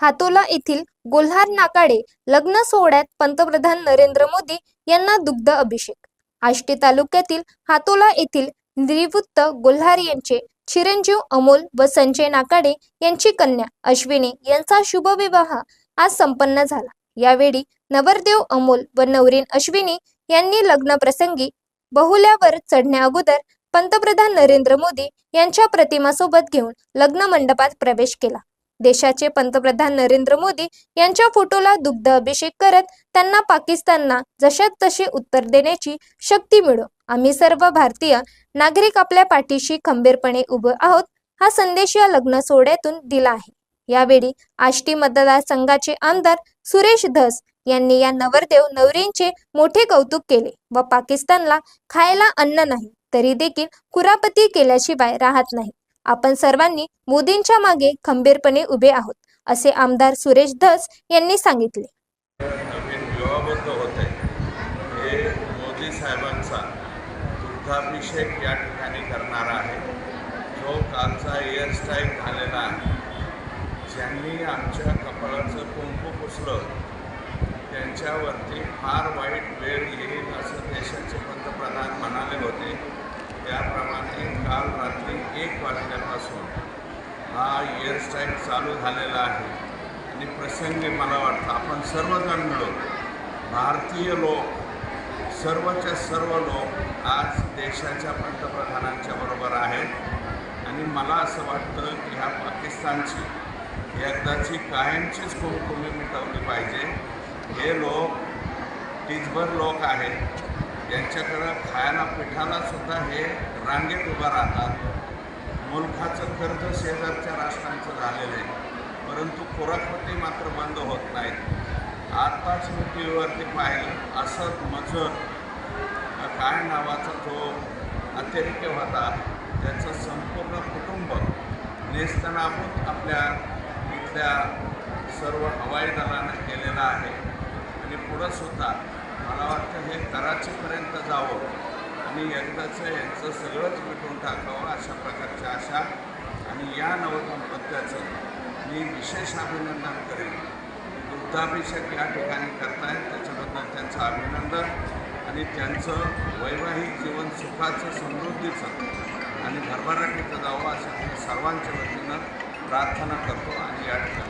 हातोला येथील गोल्हार नाकाडे लग्न सोहळ्यात पंतप्रधान नरेंद्र मोदी यांना दुग्ध अभिषेक. आष्टी तालुक्यातील हातोला येथील निवृत्त गोल्हार यांचे चिरंजीव अमोल व संजय नाकाडे यांची कन्या अश्विनी यांचा शुभविवाह आज संपन्न झाला. यावेळी नवरदेव अमोल व नवरीन अश्विनी यांनी लग्न प्रसंगी बहुल्यावर चढण्या अगोदर पंतप्रधान नरेंद्र मोदी यांच्या प्रतिमासोबत घेऊन लग्न मंडपात प्रवेश केला. देशाचे पंतप्रधान नरेंद्र मोदी यांच्या फोटोला दुग्ध अभिषेक करत त्यांना पाकिस्तानना जशात तसे उत्तर देण्याची शक्ती मिळो. आम्ही सर्व भारतीय नागरिक आपल्या पाठीशी खंबीरपणे उभे आहोत हा संदेश या लग्न सोहळ्यातून दिला आहे. यावेळी आष्टी मतदारसंघाचे आमदार सुरेश धस यांनी या नवरदेव नवरींचे मोठे कौतुक केले व पाकिस्तानला खायला अन्न नाही तरी देखील कुरापती केल्याशिवाय राहत नाही. आपण सर्वांनी मोदींच्या मागे खंबीरपणे उभे आहोत असे आमदार सुरेश धस यांनी सांगितले. मोदी साहेबांचा दुग्धाभिषेक या ठिकाणी करणार आहे. जो कालचा हेअरस्टाईल झालेला आहे. ज्यांनी आमच्या कपाळाचं कुंकू पुसलं त्यांच्यावरती फार वाईट वेळ येईल असं देशाचे पंतप्रधान म्हणाले होते. हा हेअरस्टाईल चालू झालेला आहे. आणि प्रसंगी मला वाटतं आपण सर्वजण मिळून भारतीय लोक सर्वच्या सर्व लोक आज देशाच्या पंतप्रधानांच्या बरोबर आहेत. आणि मला असं वाटतं की ह्या पाकिस्तानची एकदाची कायमचीच कुमकुमी मिटवली पाहिजे. हे लोक टिचभर लोक आहेत. यांच्याकडं खायला पिठाला सुद्धा हे रांगेत उभं राहतात. मुलखाचं कर्ज शेजारच्या राष्ट्रांचं झालेलं आहे. परंतु पुराकृती मात्र बंद होत नाहीत. आत्ताच मी टी व्हीवरती पाहिलं असद मजर काय नावाचा जो अतिरेकी होता त्याचं संपूर्ण कुटुंब नेस्तनाभूत आपल्या इथल्या सर्व हवाई दलानं केलेलं आहे. आणि पुढंसुद्धा मला वाटतं हे कराचीपर्यंत जावं. आणि यंदाचं यांचं सगळंच मिटवून टाकावं अशा प्रकारच्या आशा आणि या नवदंपत्याचं मी विशेष अभिनंदन करेन. दुग्धाभिषेक या ठिकाणी करतायत त्याच्याबद्दल त्यांचं अभिनंदन आणि त्यांचं वैवाहिक जीवन सुखाचं समृद्धीचं आणि भरभराटीचं जावं असं मी सर्वांच्या वतीनं प्रार्थना करतो आणि या ठिकाणी